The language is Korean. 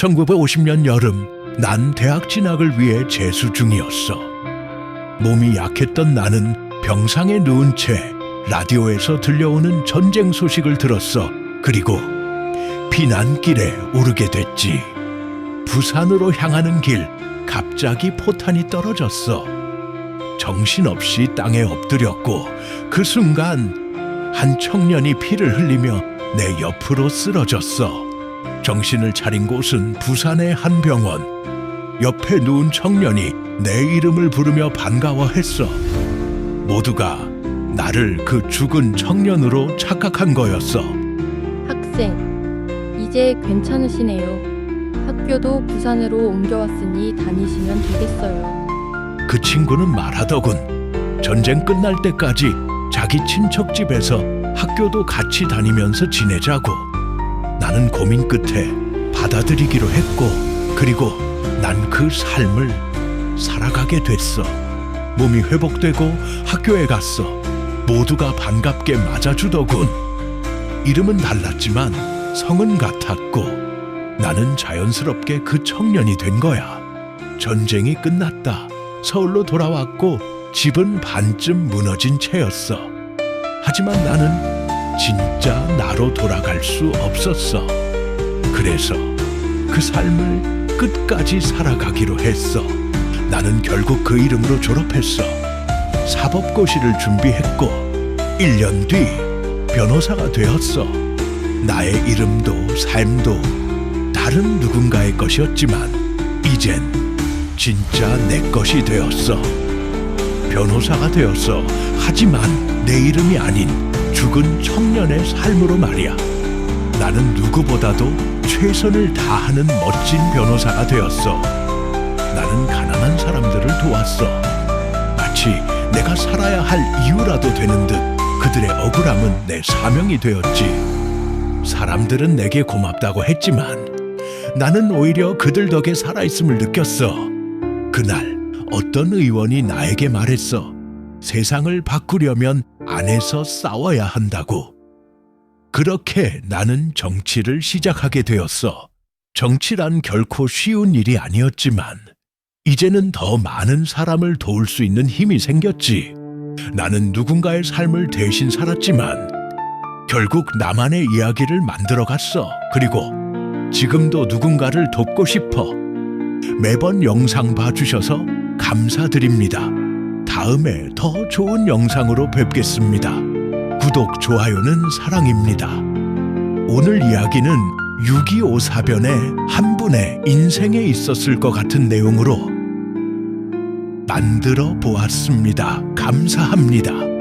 1950년 여름 난 대학 진학을 위해 재수 중이었어. 몸이 약했던 나는 병상에 누운 채 라디오에서 들려오는 전쟁 소식을 들었어. 그리고 피난길에 오르게 됐지. 부산으로 향하는 길 갑자기 포탄이 떨어졌어. 정신없이 땅에 엎드렸고 그 순간 한 청년이 피를 흘리며 내 옆으로 쓰러졌어. 정신을 차린 곳은 부산의 한 병원. 옆에 누운 청년이 내 이름을 부르며 반가워했어. 모두가 나를 그 죽은 청년으로 착각한 거였어. 학생, 이제 괜찮으시네요. 학교도 부산으로 옮겨왔으니 다니시면 되겠어요. 그 친구는 말하더군. 전쟁 끝날 때까지 자기 친척 집에서 학교도 같이 다니면서 지내자고. 나는 고민 끝에 받아들이기로 했고, 그리고 난 그 삶을 살아가게 됐어. 몸이 회복되고 학교에 갔어. 모두가 반갑게 맞아주더군. 이름은 달랐지만 성은 같았고, 나는 자연스럽게 그 청년이 된 거야. 전쟁이 끝났다. 서울로 돌아왔고 집은 반쯤 무너진 채였어. 하지만 나는 진짜 나로 돌아갈 수 없었어. 그래서 그 삶을 끝까지 살아가기로 했어. 나는 결국 그 이름으로 졸업했어. 사법고시를 준비했고 1년 뒤 변호사가 되었어. 나의 이름도 삶도 다른 누군가의 것이었지만 이젠 진짜 내 것이 되었어. 변호사가 되었어. 하지만 내 이름이 아닌 죽은 청년의 삶으로 말이야. 나는 누구보다도 최선을 다하는 멋진 변호사가 되었어. 나는 가난한 사람들을 도왔어. 마치 내가 살아야 할 이유라도 되는 듯 그들의 억울함은 내 사명이 되었지. 사람들은 내게 고맙다고 했지만 나는 오히려 그들 덕에 살아있음을 느꼈어. 그날 어떤 의원이 나에게 말했어. 세상을 바꾸려면 안에서 싸워야 한다고. 그렇게 나는 정치를 시작하게 되었어. 정치란 결코 쉬운 일이 아니었지만, 이제는 더 많은 사람을 도울 수 있는 힘이 생겼지. 나는 누군가의 삶을 대신 살았지만, 결국 나만의 이야기를 만들어 갔어. 그리고 지금도 누군가를 돕고 싶어. 매번 영상 봐주셔서 감사드립니다. 다음에 더 좋은 영상으로 뵙겠습니다. 구독, 좋아요는 사랑입니다. 오늘 이야기는 6.25 사변의 한 분의 인생에 있었을 것 같은 내용으로 만들어 보았습니다. 감사합니다.